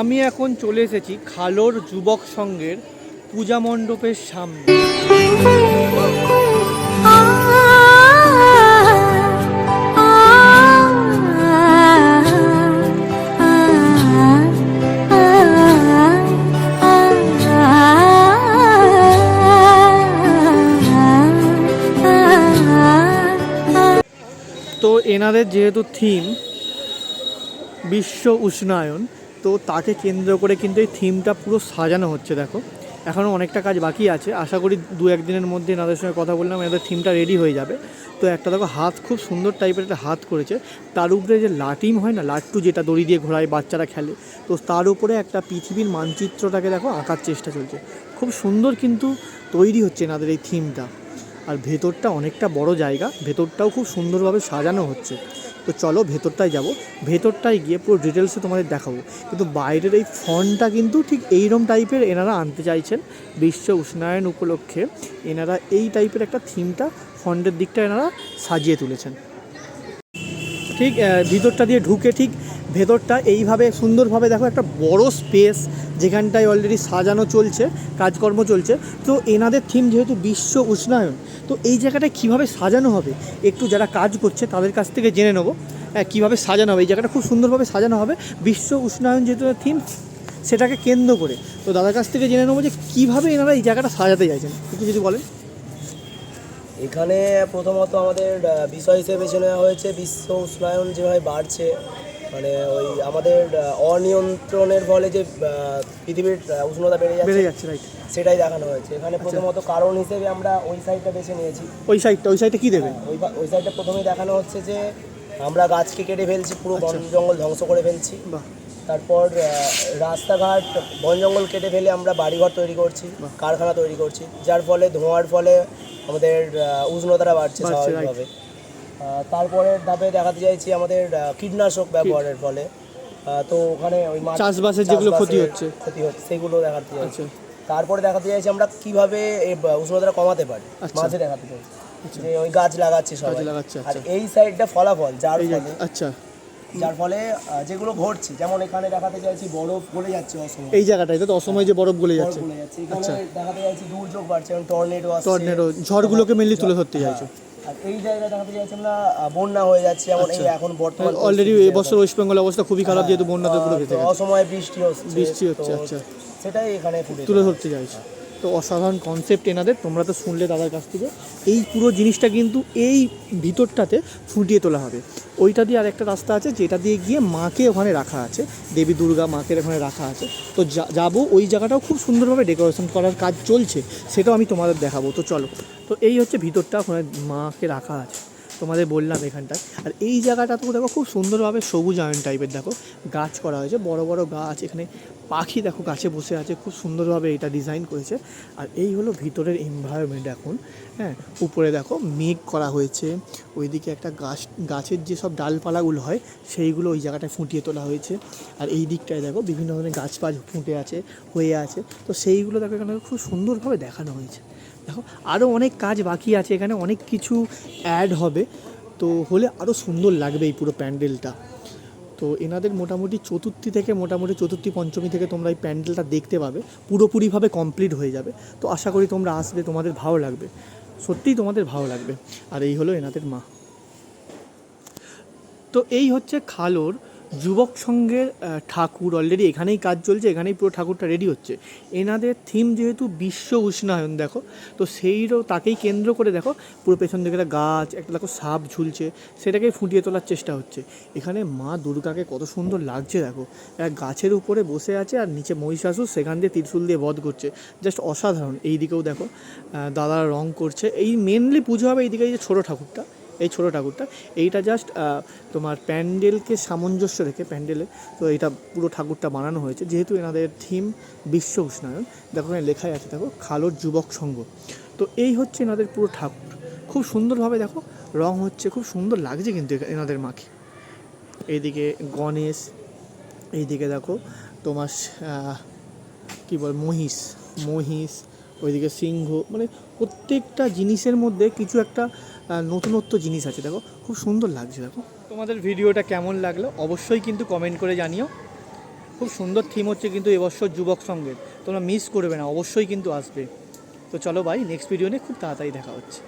আমি এখন চলে এসেছি খালোর যুবক সংঘের পূজা মণ্ডপের সামনে। তো এনাদের যেহেতু থিম, বিশ্ব উষ্ণায়ন তো তাকে কেন্দ্র করে কিন্তু এই থিমটা পুরো সাজানো হচ্ছে, দেখো। এখনও অনেকটা কাজ বাকি আছে। আশা করি দু, একদিনের মধ্যে এনাদের সঙ্গে কথা বললাম, এনাদের থিমটা রেডি হয়ে যাবে। তো একটা দেখো, হাত খুব সুন্দর টাইপের একটা হাত করেছে। তার উপরে যে লাটিম হয় না, লাট্টু যেটা দড়ি দিয়ে ঘোরায় বাচ্চারা খেলে, তো তার উপরে একটা পৃথিবীর মানচিত্রটাকে দেখো আঁকার চেষ্টা চলছে। খুব সুন্দর কিন্তু তৈরি হচ্ছে এনাদের এই থিমটা আর ভেতরটা অনেকটা বড় জায়গা, ভেতরটাও খুব সুন্দরভাবে সাজানো হচ্ছে। তো চলো ভেতরটায় যাব। ভেতরটায় গিয়ে পুরো ডিটেলসে তোমাদের দেখাবো। কিন্তু বাইরের এই ফন্টটা কিন্তু ঠিক এইরকম টাইপের এনারা আনতে চাইছেন, বিশ্ব উষ্ণায়ন উপলক্ষে। এনারা এই টাইপের একটা থিমটা ফন্টের দিকটা এনারা সাজিয়ে তুলেছেন। ঠিক ভিতরটা দিয়ে ঢুকে ঠিক ভেতরটা এইভাবে সুন্দরভাবে দেখো একটা বড় স্পেস যেখানটায় অলরেডি সাজানো চলছে, কাজকর্ম চলছে, তো এনাদের থিম যেহেতু বিশ্ব উষ্ণায়ন, তো এই জায়গাটায় কীভাবে সাজানো হবে? একটু যারা কাজ করছে তাদের কাছ থেকে জেনে নেব। হ্যাঁ কীভাবে সাজানো হবে? এই জায়গাটা খুব সুন্দরভাবে সাজানো হবে। বিশ্ব উষ্ণায়ন যেহেতু থিম সেটাকে কেন্দ্র করে। তো দাদার কাছ থেকে জেনে নেব যে কীভাবে এনারা এই জায়গাটা সাজাতে চাইছেন। একটু যদি বলেন। এখানে প্রথমত আমাদের বিষয় হিসেবে বেছে নেওয়া হয়েছে, বিশ্ব উষ্ণায়ন যেভাবে বাড়ছে মানে ওই আমাদের অনিয়ন্ত্রণের ফলে যে পৃথিবীর উষ্ণতা বেড়ে যাচ্ছে বেড়ে যাচ্ছে রাইট সেটাই দেখানো হয়েছে। এখানে প্রথমত কারণ হিসেবে আমরা ওই সাইডটা বেছে নিয়েছি। ওই সাইডটা ওই সাইডটা কী দেবে? ওই ওই সাইডটা প্রথমেই দেখানো হচ্ছে যে আমরা গাছকে কেটে ফেলছি পুরো বন আচ্ছা। জঙ্গল ধ্বংস করে ফেলছি। তারপর রাস্তাঘাট বন জঙ্গল কেটে ফেলে আমরা বাড়িঘর তৈরি করছি কারখানা তৈরি করছি যার ফলে ধোঁয়ার ফলে আমাদের উষ্ণতাটা বাড়ছে স্বাভাবিকভাবে। তারপরের ধাপে দেখাতে চাইছি আমাদের কীটনাশক ব্যবহারের ফলে। তো ওখানে ওই চাষবাসের যেগুলো ক্ষতি হচ্ছে। ক্ষতি হচ্ছে সেগুলো দেখাতে চাইছি। আচ্ছা। তারপরে দেখাতে চাইছি আমরা কীভাবে উষ্ণতাটা কমাতে পারি আচ্ছা। মাঝে দেখাতে চাইছি। যে ওই গাছ লাগাচ্ছে সবাই। আর আচ্ছা। এই সাইডটা ফলাফল যার ফলে। আচ্ছা। যার ফলে যেগুলো ঘটছে যেমন এখানে দেখাতে চাইছি বরফ গলে যাচ্ছে অসময়। এই জায়গাটায় তো অসময় যে বরফ গলে যাচ্ছে। এখানে আচ্ছা। দেখাতে চাইছি দুর্যোগ বাড়ছে যেমন টর্নেডো আসছে। টর্নেডো ঝড়গুলোকে মেনলি তুলে ধরতে হ্যাঁ। চাইছো আর এই জায়গায় দেখাতে চাইছি আমরা বন্যা হয়ে যাচ্ছে যেমন এই আচ্ছা। এখন বর্তমান অলরেডি ওয়েস্ট বেঙ্গল অবস্থা খুবই খারাপ যেহেতু বন্যাতে পুরো আহ, ভেসে গেছে অসময়ে বৃষ্টি হচ্ছে বৃষ্টি হচ্ছে, আচ্ছা। সেটাই এখানে তুলে ধরতে চাইছো তো অসাধারণ কনসেপ্ট এনাদের, তোমরা তো শুনলে দাদার কাছ থেকে। এই পুরো জিনিসটা কিন্তু এই ভিতরটাতে ফুটিয়ে তোলা হবে। ওইটা দিয়ে আরেকটা রাস্তা আছে, যেটা দিয়ে গিয়ে মাকে ওখানে রাখা আছে। দেবী দুর্গা মাকে ওখানে রাখা আছে। তো যাব ওই জায়গাটাও খুব সুন্দরভাবে ডেকোরেশন করার কাজ চলছে, সেটাও আমি তোমাদের দেখাবো। তো চলো। তো এই হচ্ছে ভিতরটা, ওখানে মাকে রাখা আছে। তোমাদের বললাম এখানটায়। আর এই জায়গাটা তো দেখো খুব সুন্দরভাবে সবুজ আয়ন টাইপের দেখো, গাছ করা হয়েছে, বড় বড় গাছ, এখানে পাখি দেখো গাছে বসে আছে, খুব সুন্দরভাবে এটা ডিজাইন করেছে। আর এই হলো ভিতরের এনভায়রনমেন্ট এখন হ্যাঁ উপরে দেখো মেঘ করা হয়েছে, ওইদিকে একটা গাছ, গাছের যে সব ডালপালাগুলো হয়, সেইগুলো ওই জায়গাটায় ফুটিয়ে তোলা হয়েছে। আর এই দিকটায় দেখো বিভিন্ন ধরনের গাছপাছ ফুটে আছে, হয়ে আছে, তো সেইগুলো দেখো এখানে খুব সুন্দরভাবে দেখানো হয়েছে। দেখো আরও অনেক কাজ বাকি আছে, এখানে অনেক কিছু অ্যাড হবে। তো হলে আরও সুন্দর লাগবে এই পুরো প্যান্ডেলটা। তো এনাদের মোটামুটি চতুর্থী থেকে মোটামুটি চতুর্থী, পঞ্চমী থেকে তোমরা এই প্যান্ডেলটা দেখতে পাবে। পুরোপুরিভাবে কমপ্লিট হয়ে যাবে। তো আশা করি তোমরা আসবে, তোমাদের ভালো লাগবে। সত্যিই তোমাদের ভালো লাগবে। আর এই হলো এনাদের মা। তো এই হচ্ছে খালোর যুবক সংঘের ঠাকুর অলরেডি এখানেই কাজ চলছে, এখানেই পুরো ঠাকুরটা রেডি হচ্ছে। এনাদের থিম যেহেতু বিশ্ব উষ্ণায়ন, দেখো। তো সেইরও তাকেই কেন্দ্র করে, দেখো, পুরো পেছন দিকে একটা গাছ, একটা, দেখো, সাপ ঝুলছে, সেটাকে ফুটিয়ে তোলার চেষ্টা হচ্ছে। এখানে মা দুর্গাকে কত সুন্দর লাগছে, দেখো। এক গাছের উপরে বসে আছে আর নিচে মহিষাসুর সেখান দিয়ে ত্রিশূল দিয়ে বধ করছে। জাস্ট অসাধারণ। এই দিকেও দেখো দাদারা রং করছে। এই মেনলি পুজো হবে এইদিকে এই যে ছোটো ঠাকুরটা। এই ছোটো ঠাকুরটা। এইটা জাস্ট তোমার প্যান্ডেলকে সামঞ্জস্য রেখে প্যান্ডেলে, তো এইটা পুরো ঠাকুরটা বানানো হয়েছে। যেহেতু এনাদের থিম বিশ্ব উষ্ণায়ন, দেখো এখানে লেখাই আছে, দেখো, খালোর যুবক সংঘ। তো এই হচ্ছে এনাদের পুরো ঠাকুর। খুব সুন্দরভাবে দেখো, রং হচ্ছে, খুব সুন্দর লাগছে কিন্তু এনাদের মাকে এইদিকে গণেশ, এইদিকে দেখো, তোমার কী বল, মহিষ মহিষ ওইদিকে সিংহ মানে প্রত্যেকটা জিনিসের মধ্যে কিছু একটা নতুনত্ব জিনিস আছে। দেখো, খুব সুন্দর লাগছে, দেখো। তোমাদের ভিডিওটা কেমন লাগল অবশ্যই কিন্তু কমেন্ট করে জানিও। খুব সুন্দর থিম হচ্ছে কিন্তু এবছর যুবক সঙ্গে তোমরা মিস করবে না, অবশ্যই কিন্তু আসবে। তো চলো ভাই নেক্সট ভিডিও নিয়ে খুব তাড়াতাড়ি দেখা হচ্ছে।